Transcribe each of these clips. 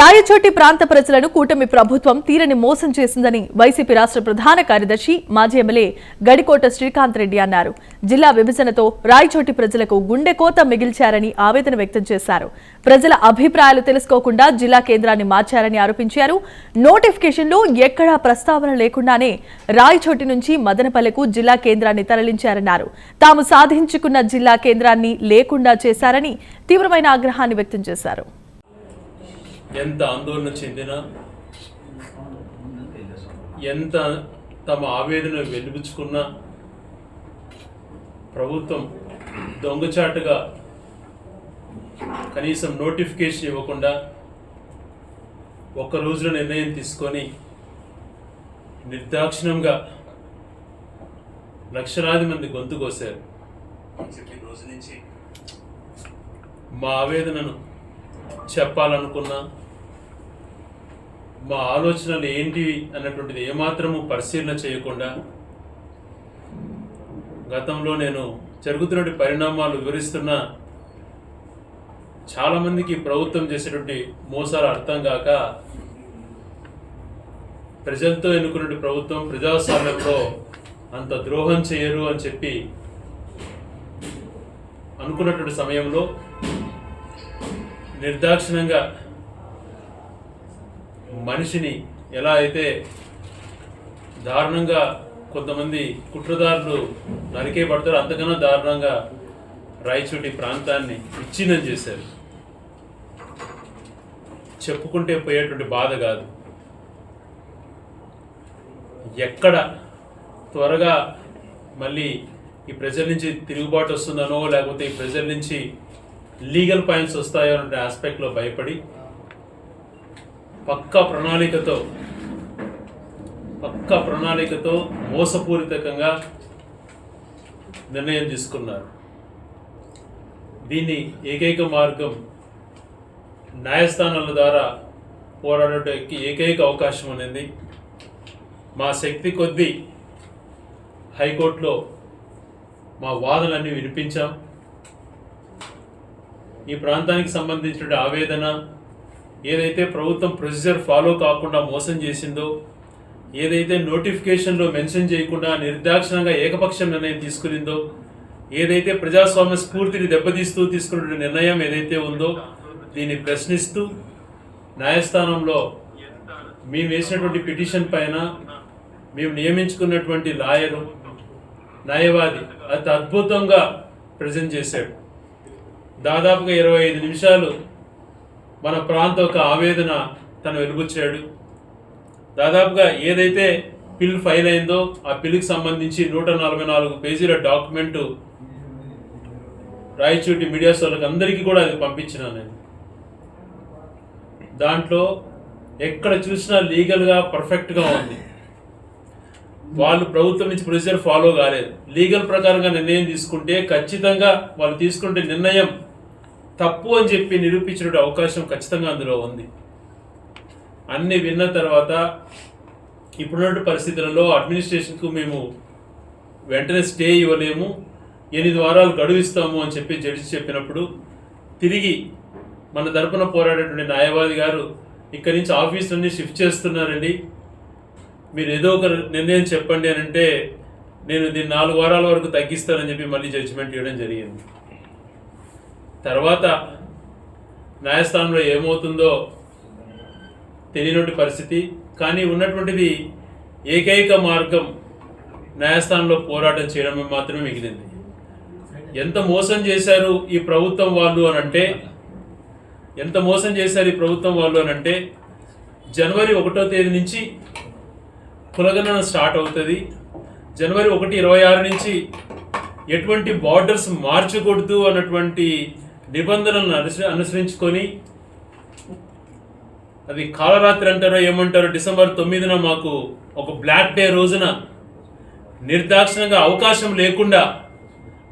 రాయచోటి ప్రాంత ప్రజలను కూటమి ప్రభుత్వం తీరని మోసం చేసిందని వైసీపీ రాష్ట్ర ప్రధాన కార్యదర్శి మాజీ ఎమ్మెల్యే గడికోట శ్రీకాంత్ రెడ్డి అన్నారు. జిల్లా విభజనతో రాయచోటి ప్రజలకు గుండె కోత మిగిల్చారని ఆవేదన వ్యక్తం చేశారు. ప్రజల అభిప్రాయాలు తెలుసుకోకుండా జిల్లా కేంద్రాన్ని మార్చారని ఆరోపించారు. నోటిఫికేషన్లో ఎక్కడా ప్రస్తావన లేకుండానే రాయచోటి నుంచి మదనపల్లెకు జిల్లా కేంద్రాన్ని తరలించారన్నారు. తాము సాధించుకున్న జిల్లా కేంద్రాన్ని లేకుండా చేశారని తీవ్రమైన ఆగ్రహాన్ని వ్యక్తం చేశారు. ఎంత ఆందోళన చెందినా ఎంత తమ ఆవేదన వెలిబుచ్చుకున్నా ప్రభుత్వం దొంగచాటుగా కనీసం నోటిఫికేషన్ ఇవ్వకుండా ఒక్క రోజులో నిర్ణయం తీసుకొని నిర్దాక్షిణంగా లక్షలాది మంది గొంతు కోసారు నుంచి మా ఆవేదనను చెప్పాలనుకున్నా? మా ఆలోచనలు ఏంటివి అన్నటువంటిది ఏమాత్రము పరిశీలన చేయకుండా? గతంలో నేను జరుగుతున్న పరిణామాలు వివరిస్తున్న. చాలామందికి ప్రభుత్వం చేసేటువంటి మోసాలు అర్థం కాక ప్రజలతో ఎన్నుకున్న ప్రభుత్వం ప్రజాస్వామ్యంలో అంత ద్రోహం చేయరు అని చెప్పి అనుకున్నటువంటి సమయంలో నిర్దాక్షిణంగా మనిషిని ఎలా అయితే దారుణంగా కొంతమంది కుట్రదారులు నరికే పడతారో అంతకన్నా దారుణంగా రాయచోటి ప్రాంతాన్ని విచ్ఛిన్నం చేశారు. చెప్పుకుంటే పోయేటువంటి బాధ కాదు. ఎక్కడ త్వరగా మళ్ళీ ఈ ప్రజల నుంచి తిరుగుబాటు వస్తుందనో లేకపోతే ఈ ప్రజల నుంచి లీగల్ పాయింట్స్ వస్తాయో అనే ఆస్పెక్ట్లో భయపడి పక్కా ప్రణాళికతో పక్కా ప్రణాళికతో మోసపూరితంగా నిర్ణయం తీసుకున్నారు. దీన్ని ఏకైక మార్గం న్యాయస్థానాల ద్వారా పోరాడటానికి ఏకైక అవకాశం అనేది మా శక్తి కొద్దీ హైకోర్టులో మా వాదనలన్నీ వినిపించాం. ఈ ప్రాంతానికి సంబంధించిన ఆవేదన ఏదైతే ప్రభుత్వం ప్రొసీజర్ ఫాలో కాకుండా మోసం చేసిందో ఏదైతే నోటిఫికేషన్లో మెన్షన్ చేయకుండా నిర్దాక్షిణంగా ఏకపక్ష నిర్ణయం తీసుకునిందో ఏదైతే ప్రజాస్వామ్య స్ఫూర్తిని దెబ్బతీస్తూ తీసుకున్న నిర్ణయం ఏదైతే ఉందో దీన్ని ప్రశ్నిస్తూ న్యాయస్థానంలో మేము వేసినటువంటి పిటిషన్ పైన మేము నియమించుకున్నటువంటి లాయరు న్యాయవాది అతి అద్భుతంగా ప్రజెంట్ చేశాడు. దాదాపుగా ఇరవై ఐదు నిమిషాలు మన ప్రాంత ఒక ఆవేదన తను వెలుగుచ్చాడు. దాదాపుగా ఏదైతే పిల్ ఫైల్ అయిందో ఆ పిల్కి సంబంధించి నూట నలభై నాలుగు పేజీల డాక్యుమెంటు రాయచూటి మీడియా సోళ్ళకి అందరికీ కూడా అది పంపించినాను నేను. దాంట్లో ఎక్కడ చూసినా లీగల్గా పర్ఫెక్ట్గా ఉంది. వాళ్ళు ప్రభుత్వం నుంచి ప్రొసీజర్ ఫాలో కాలేదు. లీగల్ ప్రకారంగా నిర్ణయం తీసుకుంటే ఖచ్చితంగా వాళ్ళు తీసుకుంటే నిర్ణయం తప్పు అని చెప్పి నిరూపించిన అవకాశం ఖచ్చితంగా అందులో ఉంది. అన్ని విన్న తర్వాత ఇప్పుడున్న పరిస్థితులలో అడ్మినిస్ట్రేషన్కు మేము వెంటనే స్టే ఇవ్వలేము ఎనిమిది వారాలు గడువు ఇస్తాము అని చెప్పి జడ్జి చెప్పినప్పుడు తిరిగి మన తరపున పోరాడేటువంటి న్యాయవాది గారు ఇక్కడి నుంచి ఆఫీస్ నుండి షిఫ్ట్ చేస్తున్నారండి. మీరు ఏదో ఒక నిర్ణయం చెప్పండి అని అంటే నేను దీన్ని నాలుగు వారాల వరకు తగ్గిస్తానని చెప్పి మళ్ళీ జడ్జిమెంట్ ఇవ్వడం జరిగింది. తర్వాత న్యాయస్థానంలో ఏమవుతుందో తెలియనటువంటి పరిస్థితి. కానీ ఉన్నటువంటిది ఏకైక మార్గం న్యాయస్థానంలో పోరాటం చేయడం మాత్రమే మిగిలింది. ఎంత మోసం చేశారు ఈ ప్రభుత్వం వాళ్ళు అని అంటే ఎంత మోసం చేశారు ఈ ప్రభుత్వం వాళ్ళు అని అంటే జనవరి ఒకటో తేదీ నుంచి కులగణన స్టార్ట్ అవుతుంది. జనవరి ఒకటి ఇరవై ఆరు నుంచి ఎటువంటి బార్డర్స్ మార్చకూడదు అన్నటువంటి నిబంధనలను అనుస అనుసరించుకొని అది కాలరాత్రి అంటారో ఏమంటారో డిసెంబర్ తొమ్మిదిన మాకు ఒక బ్లాక్ డే రోజున నిర్దాక్షిణంగా అవకాశం లేకుండా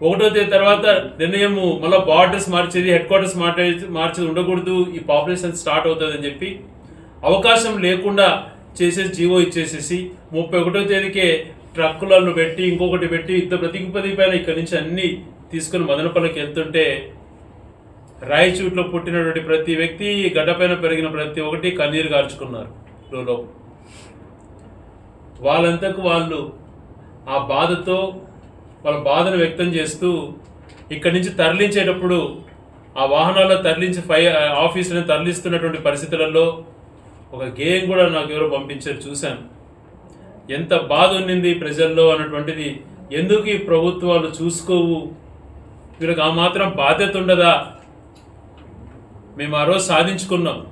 ఒకటో తేదీ తర్వాత నిర్ణయము మళ్ళీ బార్డర్స్ మార్చేది హెడ్ క్వార్టర్స్ మార్చే మార్చేది ఉండకూడదు ఈ పాపులేషన్ స్టార్ట్ అవుతుంది అని చెప్పి అవకాశం లేకుండా చేసేసి జీవో ఇచ్చేసేసి ముప్పై ఒకటో తేదీకే ట్రక్కులను పెట్టి ఇంకొకటి పెట్టి ఇంత ప్రతిపది పైన ఇక్కడి నుంచి అన్ని తీసుకొని మదనపల్లకి వెళ్తుంటే రాయచూట్లో పుట్టినటువంటి ప్రతి వ్యక్తి గడ్డపైన పెరిగిన ప్రతి ఒక్కటి కన్నీరు గార్చుకున్నారు. లోలో వాళ్ళంతకు వాళ్ళు ఆ బాధతో వాళ్ళ బాధను వ్యక్తం చేస్తూ ఇక్కడి నుంచి తరలించేటప్పుడు ఆ వాహనాల్లో తరలించి ఫై ఆఫీసులను తరలిస్తున్నటువంటి పరిస్థితులలో ఒక గేయం కూడా నాకు ఎవరో పంపించారు చూశాను. ఎంత బాధ ఉన్నింది ప్రజల్లో అన్నటువంటిది. ఎందుకు ఈ ప్రభుత్వాలు చూసుకోవు? వీళ్ళకి ఆ మాత్రం బాధ్యత ఉండదా? మేము ఆ రోజు సాధించుకున్నాం.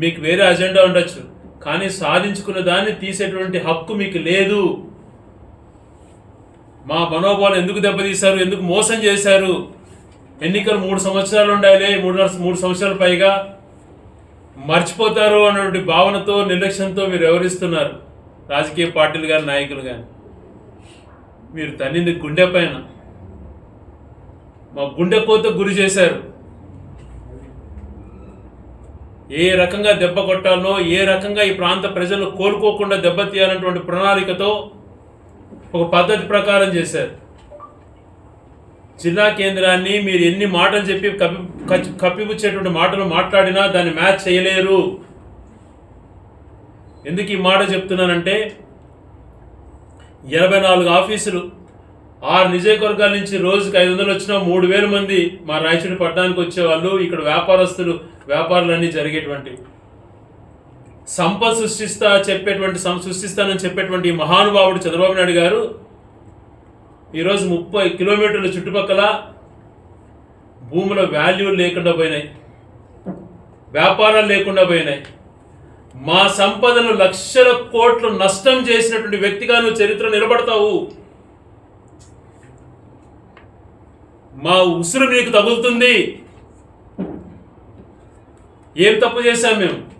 మీకు వేరే అజెండా ఉండొచ్చు కానీ సాధించుకున్న దాన్ని తీసేటువంటి హక్కు మీకు లేదు. మా మనోభావం ఎందుకు దెబ్బతీశారు ఎందుకు మోసం చేశారు? ఎన్నికలు మూడు సంవత్సరాలు ఉండాలి మూడు మూడు సంవత్సరాల పైగా మర్చిపోతారు అన్నటువంటి భావనతో నిర్లక్ష్యంతో మీరు వ్యవహరిస్తున్నారు. రాజకీయ పార్టీలు కానీ నాయకులు కానీ మీరు తన్నింది గుండె పైన. మా గుండె కోత గురి చేశారు. ఏ రకంగా దెబ్బ కొట్టాలనో ఏ రకంగా ఈ ప్రాంత ప్రజలు కోలుకోకుండా దెబ్బతీయాలన్నటువంటి ప్రణాళికతో ఒక పద్ధతి ప్రకారం చేశారు. జిల్లా కేంద్రాన్ని మీరు ఎన్ని మాటలు చెప్పి కప్పి కచ్చి- కప్పిపుచ్చేటువంటి మాటలు మాట్లాడినా దాన్ని మ్యాచ్ చేయలేరు. ఎందుకు ఈ మాట చెప్తున్నానంటే ఎనభై నాలుగు ఆఫీసులు ఆరు నియోజకవర్గాల నుంచి రోజుకి ఐదు వందలు వచ్చిన మూడు వేల మంది మా రాయచూడి పట్టణానికి వచ్చేవాళ్ళు ఇక్కడ వ్యాపారస్తులు వ్యాపారాలన్నీ జరిగేటువంటి సంపద సృష్టిస్తా చెప్పేటువంటి సం- సృష్టిస్తానని చెప్పేటువంటి మహానుభావుడు చంద్రబాబు నాయుడు గారు ఈరోజు ముప్పై కిలోమీటర్ల చుట్టుపక్కల భూముల వాల్యూ లేకుండా పోయినాయి. వ్యాపారాలు లేకుండా పోయినాయి. మా సంపదను లక్షల కోట్లు నష్టం చేసినటువంటి వ్యక్తిగా నువ్వు చరిత్ర నిలబడతావు. మా ఉసురు మీకు తగులుతుంది. ఏం తప్పు చేశాం మేము?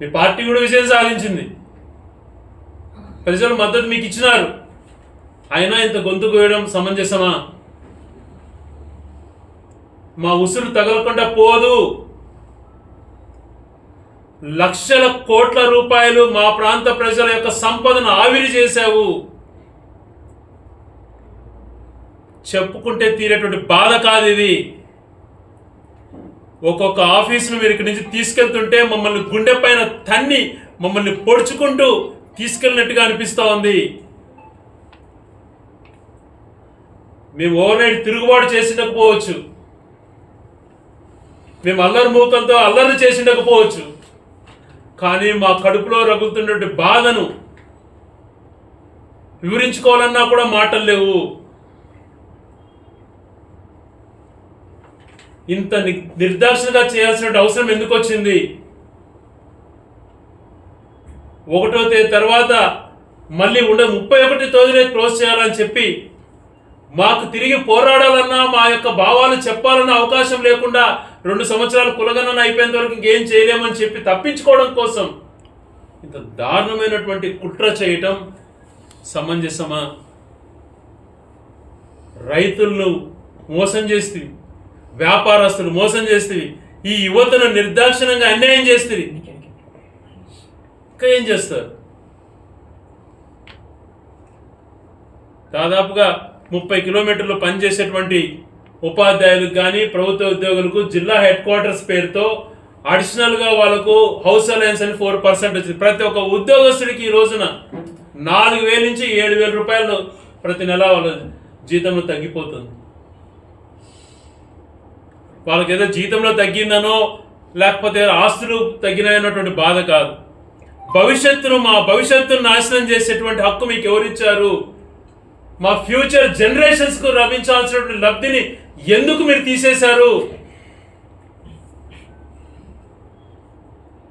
మీ పార్టీ కూడా విజయం సాధించింది. ప్రజలు మద్దతు మీకు ఇచ్చినారు. అయినా ఇంత గొంతు కోయడం సమంజసమా? మా ఉసురు తగలకుండా పోదు. లక్షల కోట్ల రూపాయలు మా ప్రాంత ప్రజల యొక్క సంపదను ఆవిరి చేశావు. చెప్పుకుంటే తీరేటువంటి బాధ కాదు ఇది. ఒక్కొక్క ఆఫీసును మీరు ఇక్కడి నుంచి తీసుకెళ్తుంటే మమ్మల్ని గుండె పైన తన్ని మమ్మల్ని పొడుచుకుంటూ తీసుకెళ్ళినట్టుగా అనిపిస్తూ ఉంది. మేము ఓవర్ నైట్ తిరుగుబాటు చేసిండకపోవచ్చు. మేము అల్లరి మూకలతో అల్లరి చేసిండకపోవచ్చు. కానీ మా కడుపులో రగులుతున్నటువంటి బాధను వివరించుకోవాలన్నా కూడా మాటలు లేవు. ఇంత ని- నిర్దాక్షిణగా చేయాల్సిన అవసరం ఎందుకు వచ్చింది? ఒకటో తేదీ తర్వాత మళ్ళీ ఉండే ముప్పై ఒకటి తేదీనే క్లోజ్ చేయాలని చెప్పి మాకు తిరిగి పోరాడాలన్నా మా యొక్క భావాలు చెప్పాలన్న అవకాశం లేకుండా రెండు సంవత్సరాలు కులగణన అయిపోయేంత వరకు ఇంకేం చేయలేమని చెప్పి తప్పించుకోవడం కోసం ఇంత దారుణమైనటువంటి కుట్ర చేయటం సమంజసమా? రైతులను మోసం చేస్తుంది వ్యాపారస్తులు మోసం చేస్తుంది ఈ యువతను నిర్దాక్షిణంగా అన్యాయం చేస్తుంది ఇంకా ఏం చేస్తారు? దాదాపుగా ముప్పై కిలోమీటర్లు పనిచేసేటువంటి ఉపాధ్యాయులకు కానీ ప్రభుత్వ ఉద్యోగులకు జిల్లా హెడ్ క్వార్టర్స్ పేరుతో అడిషనల్గా వాళ్ళకు హౌస్ అలయన్స్ అని ఫోర్ పర్సెంట్ వచ్చింది. ప్రతి ఒక్క ఉద్యోగస్తుడికి ఈ రోజున నాలుగు వేల నుంచి ఏడు వేల రూపాయలు ప్రతి నెల వాళ్ళ జీతంలో తగ్గిపోతుంది. వాళ్ళకి ఏదో జీతంలో తగ్గిందనో లేకపోతే ఆస్తులు తగ్గినాయన్నటువంటి బాధ కాదు. భవిష్యత్తును మా భవిష్యత్తును నాశనం చేసేటువంటి హక్కు మీకు ఎవరిచ్చారు మా ఫ్యూచర్ జనరేషన్స్కు లభించాల్సినటువంటి లబ్ధిని ఎందుకు మీరు తీసేశారు?